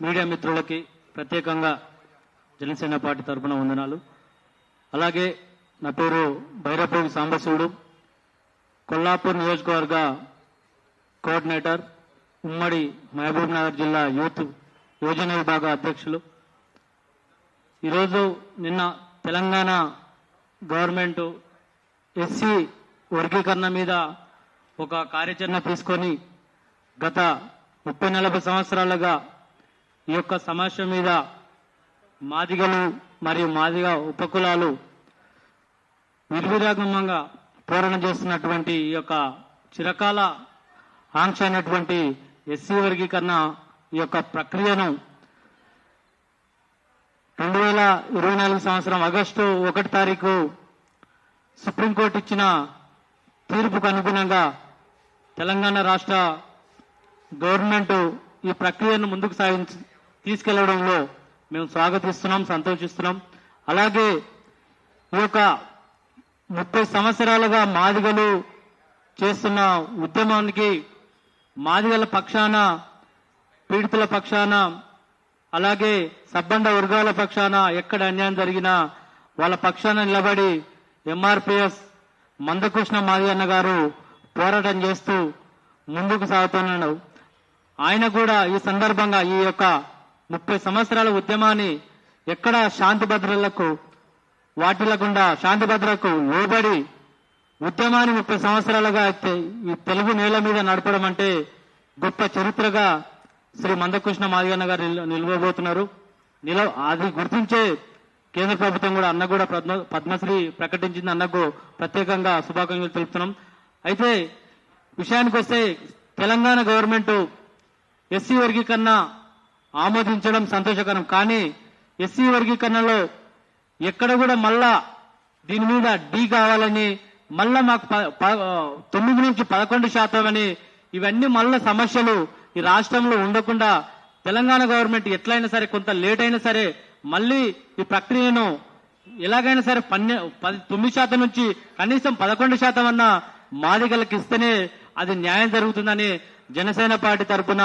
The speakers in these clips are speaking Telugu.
మీడియా మిత్రులకి ప్రత్యేకంగా జనసేన పార్టీ తరఫున వందనాలు. అలాగే నా పేరు భైరపోగి సాంబశివుడు. కొల్లాపూర్ నియోజకవర్గ కోఆర్డినేటర్ ఉమ్మడి మహబూబ్ నగర్ జిల్లా యూత్ యోజన విభాగ అధ్యక్షులు. ఈరోజు నిన్న తెలంగాణ గవర్నమెంట్ ఎస్సీ వర్గీకరణ మీద ఒక కార్యాచరణ తీసుకొని గత ముప్పై నలభై సంవత్సరాలుగా ఈ యొక్క సమస్య మీద మాదిగలు మరియు మాదిగ ఉపకులాలు నిర్విరాగమంగా పోరాటం చేస్తున్నటువంటి ఈ యొక్క చిరకాల ఆంక్ష అయినటువంటి ఎస్సీ వర్గీకరణ ఈ యొక్క ప్రక్రియను రెండు వేల ఇరవై నాలుగు సంవత్సరం ఆగస్టు ఒకటి తారీఖు సుప్రీంకోర్టు ఇచ్చిన తీర్పుకు అనుగుణంగా తెలంగాణ రాష్ట్ర గవర్నమెంట్ ఈ ప్రక్రియను ముందుకు సాగించి తీసుకెళ్ళడంలో మేము స్వాగతిస్తున్నాం సంతోషిస్తున్నాం. అలాగే ఈ యొక్క ముప్పై సంవత్సరాలుగా మాదిగలు చేస్తున్న ఉద్యమానికి మాదిగల పక్షాన పీడితుల పక్షాన అలాగే సబ్బండ వర్గాల పక్షాన ఎక్కడ అన్యాయం జరిగినా వాళ్ళ పక్షాన నిలబడి ఎంఆర్పిఎస్ మందకృష్ణ మాదిగన్న గారు పోరాటం చేస్తూ ముందుకు సాగుతున్నాడు. ఆయన కూడా ఈ సందర్భంగా ఈ యొక్క ముప్పై సంవత్సరాల ఉద్యమాన్ని ఎక్కడ శాంతి భద్రతలకు వాటిల్లకుండా శాంతి భద్రతకు లోబడి ఉద్యమాన్ని ముప్పై సంవత్సరాలుగా ఈ తెలుగు నేల మీద నడపడం అంటే గొప్ప చరిత్రగా శ్రీ మందకృష్ణ మాదిగన్న గారు నిలవబోతున్నారు. నిల అది గుర్తించే కేంద్ర ప్రభుత్వం కూడా అన్న కూడా పద్మ పద్మశ్రీ ప్రకటించింది. అన్నకు ప్రత్యేకంగా శుభాకాంక్షలు తెలుపుతున్నాం. అయితే విషయానికి వస్తే తెలంగాణ గవర్నమెంట్ ఎస్సీ వర్గీకరణ ఆమోదించడం సంతోషకరం. కానీ ఎస్సీ వర్గీకరణలో ఎక్కడ కూడా మళ్ళా దీని మీద డి కావాలని మళ్ళా మాకు ప- ప- తొమ్మిది నుంచి పదకొండు శాతం అని ఇవన్నీ మళ్ళా సమస్యలు ఈ రాష్ట్రంలో ఉండకుండా తెలంగాణ గవర్నమెంట్ ఎట్లయినా సరే కొంత లేట్ అయినా సరే మళ్ళీ ఈ ప్రక్రియను ఎలాగైనా సరే పన్నె పది తొమ్మిది శాతం నుంచి కనీసం పదకొండు శాతం అన్న మాదిగలకు ఇస్తేనే అది న్యాయం జరుగుతుందని జనసేన పార్టీ తరఫున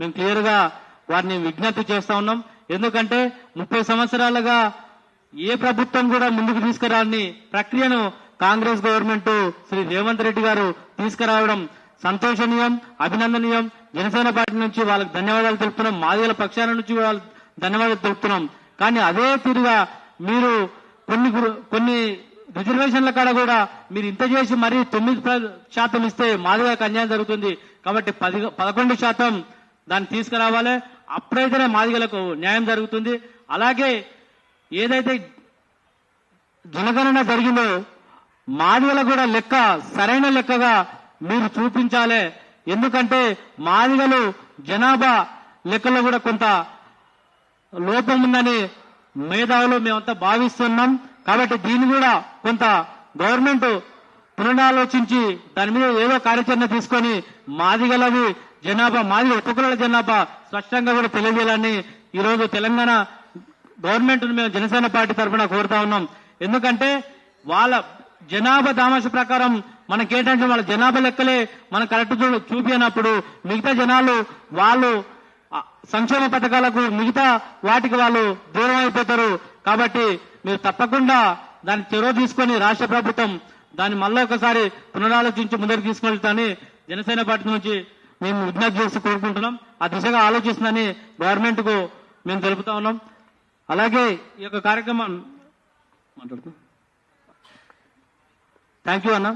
మేము క్లియర్గా వారిని విజ్ఞప్తి చేస్తా ఉన్నాం. ఎందుకంటే ముప్పై సంవత్సరాలుగా ఏ ప్రభుత్వం కూడా ముందుకు తీసుకురాని ప్రక్రియను కాంగ్రెస్ గవర్నమెంట్ శ్రీ రేవంత్ రెడ్డి గారు తీసుకురావడం సంతోషనీయం అభినందనీయం. జనసేన పార్టీ నుంచి వాళ్ళకి ధన్యవాదాలు తెలుపుతున్నాం. మాదిగల పక్షాల నుంచి వాళ్ళకి ధన్యవాదాలు తెలుపుతున్నాం. కానీ అదే తీరుగా మీరు కొన్ని కొన్ని రిజర్వేషన్ల కాడ కూడా మీరు ఇంత చేసి మరీ తొమ్మిది శాతం ఇస్తే మాదిగలకు అన్యాయం జరుగుతుంది. కాబట్టి పది పదకొండు శాతం దాన్ని తీసుకురావాలి. అప్పుడైతేనే మాదిగలకు న్యాయం జరుగుతుంది. అలాగే ఏదైతే జనగణన జరిగిందో మాదిగల కూడా లెక్క సరైన లెక్కగా మీరు చూపించాలి. ఎందుకంటే మాదిగలు జనాభా లెక్కలో కూడా కొంత లోపం ఉందని మేధావులు మేమంతా భావిస్తున్నాం. కాబట్టి దీన్ని కూడా కొంత గవర్నమెంట్ పునరాలోచించి దాని మీద ఏదో కార్యాచరణ తీసుకొని మాదిగలవి జనాభా మాదిగ ఉపకుల జనాభా. స్పష్టంగా కూడా తెలియజేయాలని ఈరోజు తెలంగాణ గవర్నమెంట్ మేము జనసేన పార్టీ తరఫున కోరుతా ఉన్నాం. ఎందుకంటే వాళ్ళ జనాభా దామాష ప్రకారం మనకేంటంటే వాళ్ళ జనాభా లెక్కలే మన కరెక్ట్ చూ చూపినప్పుడు మిగతా జనాలు వాళ్ళు సంక్షేమ పథకాలకు మిగతా వాటికి వాళ్ళు దూరం అయిపోతారు. కాబట్టి మీరు తప్పకుండా దాన్ని చొరవ తీసుకొని రాష్ట్ర ప్రభుత్వం దాన్ని మళ్ళీ ఒకసారి పునరాలోచించి ముందరికి తీసుకెళ్తాని జనసేన పార్టీ నుంచి మేము విజ్ఞప్తి చేసి కోరుకుంటున్నాం. ఆ దిశగా ఆలోచిస్తుందని గవర్నమెంట్కు మేము తెలుపుతా ఉన్నాం. అలాగే ఈ యొక్క కార్యక్రమం మాట్లాడుతున్నాం థ్యాంక్ యూ అన్నా.